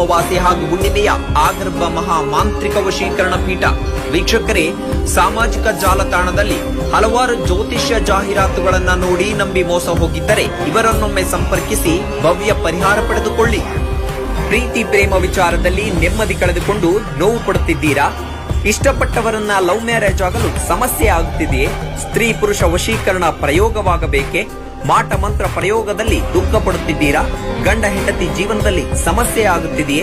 ಅಮಾವಾಸ್ಯೆ ಹಾಗೂ ಹುಣ್ಣಿಮೆಯ ಆಗರ್ಭ ಮಹಾ ಮಾಂತ್ರಿಕ ವಶೀಕರಣ ಪೀಠ. ವೀಕ್ಷಕರೇ, ಸಾಮಾಜಿಕ ಜಾಲತಾಣದಲ್ಲಿ ಹಲವಾರು ಜ್ಯೋತಿಷ್ಯ ಜಾಹೀರಾತುಗಳನ್ನು ನೋಡಿ ನಂಬಿ ಮೋಸ ಹೋಗಿದ್ದರೆ ಇವರನ್ನೊಮ್ಮೆ ಸಂಪರ್ಕಿಸಿ ಭವ್ಯ ಪರಿಹಾರ ಪಡೆದುಕೊಳ್ಳಿ. ಪ್ರೀತಿ ಪ್ರೇಮ ವಿಚಾರದಲ್ಲಿ ನೆಮ್ಮದಿ ಕಳೆದುಕೊಂಡು ನೋವು ಪಡುತ್ತಿದ್ದೀರಾ ಇಷ್ಟಪಟ್ಟವರನ್ನ ಲವ್ ಮ್ಯಾರೇಜ್ ಆಗಲು ಸಮಸ್ಯೆ ಆಗುತ್ತಿದೆಯೇ? ಸ್ತ್ರೀ ಪುರುಷ ವಶೀಕರಣ ಪ್ರಯೋಗವಾಗಬೇಕೆ? ಮಾಟ ಮಂತ್ರ ಪ್ರಯೋಗದಲ್ಲಿ ದುಃಖ ಪಡುತ್ತಿದ್ದೀರಾ ಗಂಡ ಹೆಂಡತಿ ಜೀವನದಲ್ಲಿ ಸಮಸ್ಯೆ ಆಗುತ್ತಿದೆಯೇ?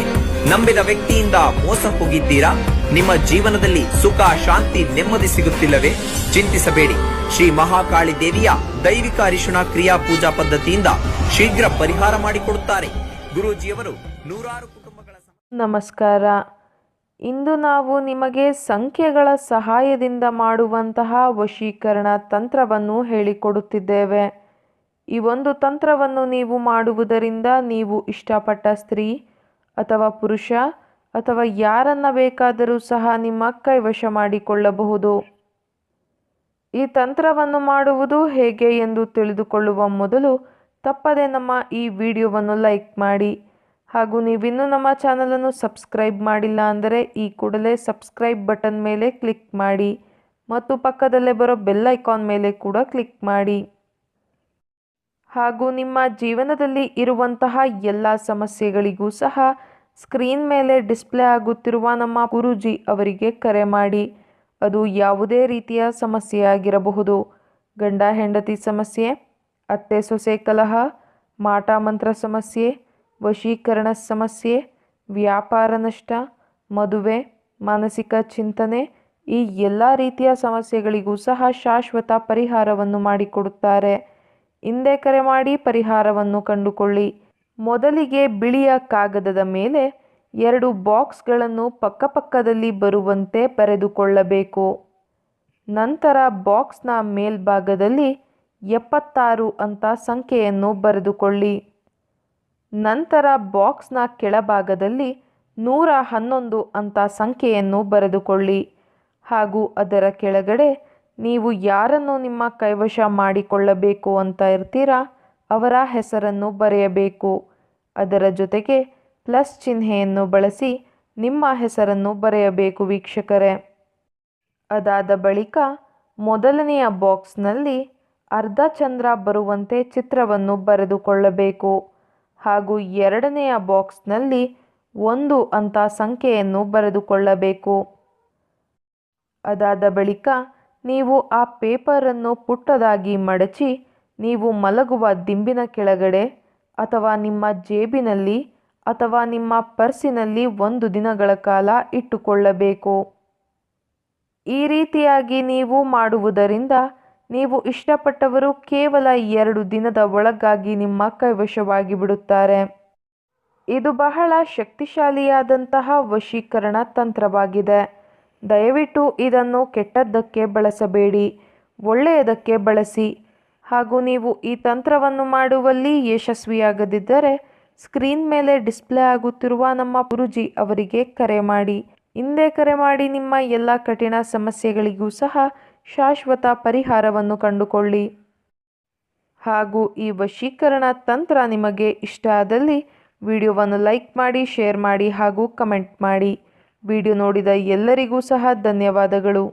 ನಂಬಿದ ವ್ಯಕ್ತಿಯಿಂದ ಮೋಸ ಹೋಗಿದ್ದೀರಾ? ನಿಮ್ಮ ಜೀವನದಲ್ಲಿ ಸುಖ, ಶಾಂತಿ ನೆಮ್ಮದಿ ಸಿಗುತ್ತಿಲ್ಲವೇ? ಚಿಂತಿಸಬೇಡಿ. ಶ್ರೀ ಮಹಾಕಾಳಿ ದೇವಿಯ ದೈವಿಕ ಅರಿಶುಣ ಕ್ರಿಯಾ ಪೂಜಾ ಪದ್ಧತಿಯಿಂದ ಶೀಘ್ರ ಪರಿಹಾರ ಮಾಡಿಕೊಡುತ್ತಾರೆ. ಗುರುಜಿಯವರು ನೂರಾರು ಕುಟುಂಬಗಳ ನಮಸ್ಕಾರ. ಇಂದು ನಾವು ನಿಮಗೆ ಸಂಖ್ಯೆಗಳ ಸಹಾಯದಿಂದ ಮಾಡುವಂತಹ ವಶೀಕರಣ ತಂತ್ರವನ್ನು ಹೇಳಿಕೊಡುತ್ತಿದ್ದೇವೆ. ಈ ಒಂದು ತಂತ್ರವನ್ನು ನೀವು ಮಾಡುವುದರಿಂದ ನೀವು ಇಷ್ಟಪಟ್ಟ ಸ್ತ್ರೀ ಅಥವಾ ಪುರುಷ ಅಥವಾ ಯಾರನ್ನ ಬೇಕಾದರೂ ಸಹ ನಿಮ್ಮ ಕೈವಶ ಮಾಡಿಕೊಳ್ಳಬಹುದು. ಈ ತಂತ್ರವನ್ನು ಮಾಡುವುದು ಹೇಗೆ ಎಂದು ತಿಳಿದುಕೊಳ್ಳುವ ಮೊದಲು ತಪ್ಪದೆ ನಮ್ಮ ಈ ವಿಡಿಯೋವನ್ನು ಲೈಕ್ ಮಾಡಿ. ಹಾಗೂ ನೀವಿನ್ನೂ ನಮ್ಮ ಚಾನಲನ್ನು ಸಬ್ಸ್ಕ್ರೈಬ್ ಮಾಡಿಲ್ಲ ಅಂದರೆ ಈ ಕೂಡಲೇ ಸಬ್ಸ್ಕ್ರೈಬ್ ಬಟನ್ ಮೇಲೆ ಕ್ಲಿಕ್ ಮಾಡಿ. ಮತ್ತು ಪಕ್ಕದಲ್ಲೇ ಬರೋ ಬೆಲ್ ಐಕಾನ್ ಮೇಲೆ ಕೂಡ ಕ್ಲಿಕ್ ಮಾಡಿ. ಹಾಗೂ ನಿಮ್ಮ ಜೀವನದಲ್ಲಿ ಇರುವಂತಹ ಎಲ್ಲ ಸಮಸ್ಯೆಗಳಿಗೂ ಸಹ ಸ್ಕ್ರೀನ್ ಮೇಲೆ ಡಿಸ್ಪ್ಲೇ ಆಗುತ್ತಿರುವ ನಮ್ಮ ಗುರೂಜಿ ಅವರಿಗೆ ಕರೆ ಮಾಡಿ. ಅದು ಯಾವುದೇ ರೀತಿಯ ಸಮಸ್ಯೆ ಆಗಿರಬಹುದು ಗಂಡ ಹೆಂಡತಿ ಸಮಸ್ಯೆ, ಅತ್ತೆ ಸೊಸೆ ಕಲಹ, ಮಾಟ ಮಂತ್ರ ಸಮಸ್ಯೆ, ವಶೀಕರಣ ಸಮಸ್ಯೆ, ವ್ಯಾಪಾರ ನಷ್ಟ, ಮದುವೆ, ಮಾನಸಿಕ ಚಿಂತನೆ ಈ ಎಲ್ಲ ರೀತಿಯ ಸಮಸ್ಯೆಗಳಿಗೂ ಸಹ ಶಾಶ್ವತ ಪರಿಹಾರವನ್ನು ಮಾಡಿಕೊಡುತ್ತಾರೆ. ಹಿಂದೆ ಕರೆ ಮಾಡಿ ಪರಿಹಾರವನ್ನು ಕಂಡುಕೊಳ್ಳಿ. ಮೊದಲಿಗೆ ಬಿಳಿಯ ಕಾಗದದ ಮೇಲೆ ಎರಡು ಬಾಕ್ಸ್ಗಳನ್ನು ಪಕ್ಕಪಕ್ಕದಲ್ಲಿ ಬರುವಂತೆ ಬರೆದುಕೊಳ್ಳಬೇಕು. ನಂತರ ಬಾಕ್ಸ್ನ ಮೇಲ್ಭಾಗದಲ್ಲಿ ಎಪ್ಪತ್ತಾರು ಅಂತ ಸಂಖ್ಯೆಯನ್ನು ಬರೆದುಕೊಳ್ಳಿ. ನಂತರ ಬಾಕ್ಸ್ನ ಕೆಳಭಾಗದಲ್ಲಿ ನೂರ ಹನ್ನೊಂದು ಅಂತ ಸಂಖ್ಯೆಯನ್ನು ಬರೆದುಕೊಳ್ಳಿ ಹಾಗೂ ಅದರ ಕೆಳಗಡೆ ನೀವು ಯಾರನ್ನು ನಿಮ್ಮ ಕೈವಶ ಮಾಡಿಕೊಳ್ಳಬೇಕು ಅಂತ ಇರ್ತೀರಾ? ಅವರ ಹೆಸರನ್ನು ಬರೆಯಬೇಕು. ಅದರ ಜೊತೆಗೆ ಪ್ಲಸ್ ಚಿಹ್ನೆಯನ್ನು ಬಳಸಿ ನಿಮ್ಮ ಹೆಸರನ್ನು ಬರೆಯಬೇಕು ವೀಕ್ಷಕರೇ. ಅದಾದ ಬಳಿಕ ಮೊದಲನೆಯ ಬಾಕ್ಸ್ನಲ್ಲಿ ಅರ್ಧ ಚಂದ್ರ ಬರುವಂತೆ ಚಿತ್ರವನ್ನು ಬರೆದುಕೊಳ್ಳಬೇಕು. ಹಾಗೂ ಎರಡನೆಯ ಬಾಕ್ಸ್ನಲ್ಲಿ ಒಂದು ಅಂತ ಸಂಖ್ಯೆಯನ್ನು ಬರೆದುಕೊಳ್ಳಬೇಕು. ಅದಾದ ಬಳಿಕ ನೀವು ಆ ಪೇಪರನ್ನು ಪುಟ್ಟದಾಗಿ ಮಡಚಿ, ನೀವು ಮಲಗುವ ದಿಂಬಿನ ಕೆಳಗಡೆ ಅಥವಾ ನಿಮ್ಮ ಜೇಬಿನಲ್ಲಿ ಅಥವಾ ನಿಮ್ಮ ಪರ್ಸಿನಲ್ಲಿ ಒಂದು ದಿನಗಳ ಕಾಲ ಇಟ್ಟುಕೊಳ್ಳಬೇಕು. ಈ ರೀತಿಯಾಗಿ ನೀವು ಮಾಡುವುದರಿಂದ ನೀವು ಇಷ್ಟಪಟ್ಟವರು ಕೇವಲ ಎರಡು ದಿನದ ಒಳಗಾಗಿ ನಿಮ್ಮ ಕೈವಶವಾಗಿ ಬಿಡುತ್ತಾರೆ ಇದು ಬಹಳ ಶಕ್ತಿಶಾಲಿಯಾದಂತಹ ವಶೀಕರಣ ತಂತ್ರವಾಗಿದೆ. ದಯವಿಟ್ಟು ಇದನ್ನು ಕೆಟ್ಟದ್ದಕ್ಕೆ ಬಳಸಬೇಡಿ, ಒಳ್ಳೆಯದಕ್ಕೆ ಬಳಸಿ. ಹಾಗೂ ನೀವು ಈ ತಂತ್ರವನ್ನು ಮಾಡುವಲ್ಲಿ ಯಶಸ್ವಿಯಾಗದಿದ್ದರೆ ಸ್ಕ್ರೀನ್ ಮೇಲೆ ಡಿಸ್ಪ್ಲೇ ಆಗುತ್ತಿರುವ ನಮ್ಮ ಗುರುಜಿ ಅವರಿಗೆ ಕರೆ ಮಾಡಿ. ಹಿಂದೆ ಕರೆ ಮಾಡಿ ನಿಮ್ಮ ಎಲ್ಲ ಕಠಿಣ ಸಮಸ್ಯೆಗಳಿಗೂ ಸಹ ಶಾಶ್ವತ ಪರಿಹಾರವನ್ನು ಕಂಡುಕೊಳ್ಳಿ. ಹಾಗೂ ಈ ವಶೀಕರಣ ತಂತ್ರ ನಿಮಗೆ ಇಷ್ಟ ಆದಲ್ಲಿ ವಿಡಿಯೋವನ್ನು ಲೈಕ್ ಮಾಡಿ, ಶೇರ್ ಮಾಡಿ ಹಾಗೂ ಕಮೆಂಟ್ ಮಾಡಿ. ವಿಡಿಯೋ ನೋಡಿದ ಎಲ್ಲರಿಗೂ ಸಹ ಧನ್ಯವಾದಗಳು.